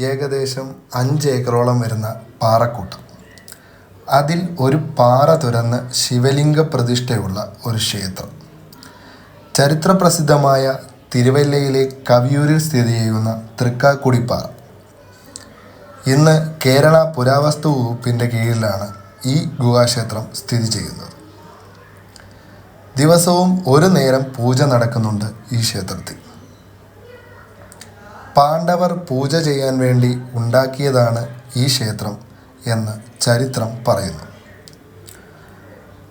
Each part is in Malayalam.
ഏകദേശം അഞ്ച് ഏക്കറോളം വരുന്ന പാറക്കൂട്ടം അതിൽ ഒരു പാറ തുരന്ന് ശിവലിംഗ പ്രതിഷ്ഠയുള്ള ഒരു ക്ഷേത്രം. ചരിത്രപ്രസിദ്ധമായ തിരുവല്ലയിലെ കവിയൂരിൽ സ്ഥിതി ചെയ്യുന്ന തൃക്കാക്കുടിപ്പാറ. ഇന്ന് കേരള പുരാവസ്തു വകുപ്പിന്റെ കീഴിലാണ് ഈ ഗുഹാക്ഷേത്രം സ്ഥിതി ചെയ്യുന്നത്. ദിവസവും ഒരു നേരം പൂജ നടക്കുന്നുണ്ട് ഈ ക്ഷേത്രത്തിൽ. പാണ്ഡവർ പൂജ ചെയ്യാൻ വേണ്ടി ഉണ്ടാക്കിയതാണ് ഈ ക്ഷേത്രം എന്ന് ചരിത്രം പറയുന്നു.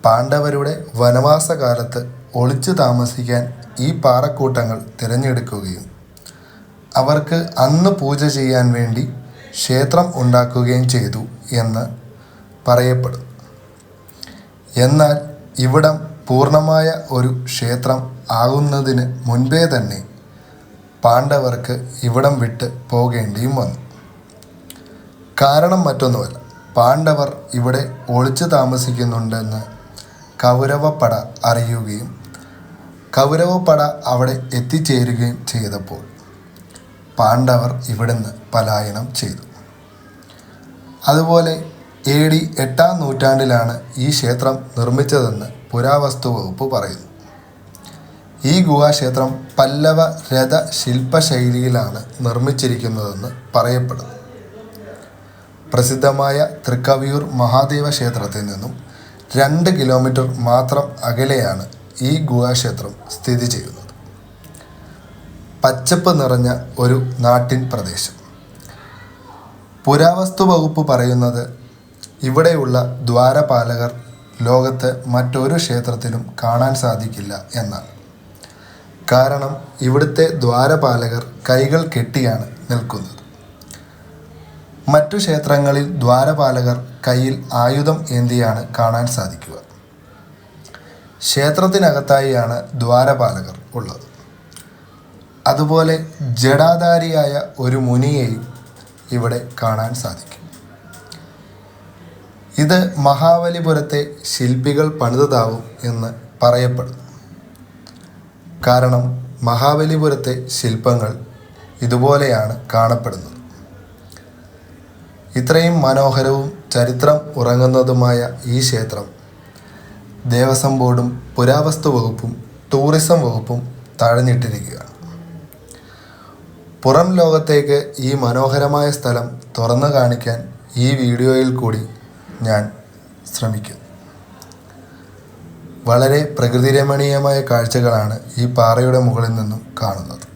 പാണ്ഡവരുടെ വനവാസകാലത്ത് ഒളിച്ചു താമസിക്കാൻ ഈ പാറക്കൂട്ടങ്ങൾ തിരഞ്ഞെടുക്കുകയും അവർക്ക് അന്ന് പൂജ ചെയ്യാൻ വേണ്ടി ക്ഷേത്രം ഉണ്ടാക്കുകയും ചെയ്തു എന്ന് പറയപ്പെടും എന്നാൽ ഇവിടം പൂർണമായ ഒരു ക്ഷേത്രം ആകുന്നതിന് മുൻപേ തന്നെ പാണ്ഡവർക്ക് ഇവിടം വിട്ട് പോകേണ്ടിയും വന്നു. കാരണം മറ്റൊന്നുമല്ല. പാണ്ഡവർ ഇവിടെ ഒളിച്ചു താമസിക്കുന്നുണ്ടെന്ന് കൗരവപ്പട അറിയുകയും കൗരവപ്പട അവിടെ എത്തിച്ചേരുകയും ചെയ്തപ്പോൾ പാണ്ഡവർ ഇവിടുന്ന് പലായനം ചെയ്തു. അതുപോലെ എ ഡി എട്ടാം നൂറ്റാണ്ടിലാണ് ഈ ക്ഷേത്രം നിർമ്മിച്ചതെന്ന് പുരാവസ്തു വകുപ്പ് പറയുന്നു. ഈ ഗുഹാക്ഷേത്രം പല്ലവ രഥ ശില്പശൈലിയിലാണ് നിർമ്മിച്ചിരിക്കുന്നതെന്ന് പറയപ്പെടുന്നു. പ്രസിദ്ധമായ തൃക്കവിയൂർ മഹാദേവ ക്ഷേത്രത്തിൽ നിന്നും രണ്ട് കിലോമീറ്റർ മാത്രം അകലെയാണ് ഈ ഗുഹാക്ഷേത്രം സ്ഥിതി ചെയ്യുന്നത്. പച്ചപ്പ് നിറഞ്ഞ ഒരു നാട്ടിൻ പ്രദേശം. പുരാവസ്തു വകുപ്പ് പറയുന്നത് ഇവിടെയുള്ള ദ്വാരപാലകർ ലോകത്ത് മറ്റൊരു ക്ഷേത്രത്തിലും കാണാൻ സാധിക്കില്ല എന്നാണ്. കാരണം ഇവിടുത്തെ ദ്വാരപാലകർ കൈകൾ കെട്ടിയാണ് നിൽക്കുന്നത്. മറ്റു ക്ഷേത്രങ്ങളിൽ ദ്വാരപാലകർ കയ്യിൽ ആയുധം ഏന്തിയാണ് കാണാൻ സാധിക്കുക. ക്ഷേത്രത്തിനകത്തായിയാണ് ദ്വാരപാലകർ ഉള്ളത്. അതുപോലെ ജഡാധാരിയായ ഒരു മുനിയെയും ഇവിടെ കാണാൻ സാധിക്കും. ഇത് മഹാബലിപുരത്തെ ശില്പികൾ പണിതതാവും എന്ന് പറയപ്പെടുന്നു. കാരണം മഹാബലിപുരത്തെ ശില്പങ്ങൾ ഇതുപോലെയാണ് കാണപ്പെടുന്നത്. ഇത്രയും മനോഹരവും ചരിത്രം ഉറങ്ങുന്നതുമായ ഈ ക്ഷേത്രം ദേവസ്വം ബോർഡും പുരാവസ്തു വകുപ്പും ടൂറിസം വകുപ്പും തഴഞ്ഞിട്ടിരിക്കുകയാണ്. പുറം ലോകത്തേക്ക് ഈ മനോഹരമായ സ്ഥലം തുറന്നു കാണിക്കാൻ ഈ വീഡിയോയിൽ കൂടി ഞാൻ ശ്രമിക്കുന്നു. വളരെ പ്രകൃതിരമണീയമായ കാഴ്ചകളാണ് ഈ പാറയുടെ മുകളിൽ നിന്നും കാണുന്നത്.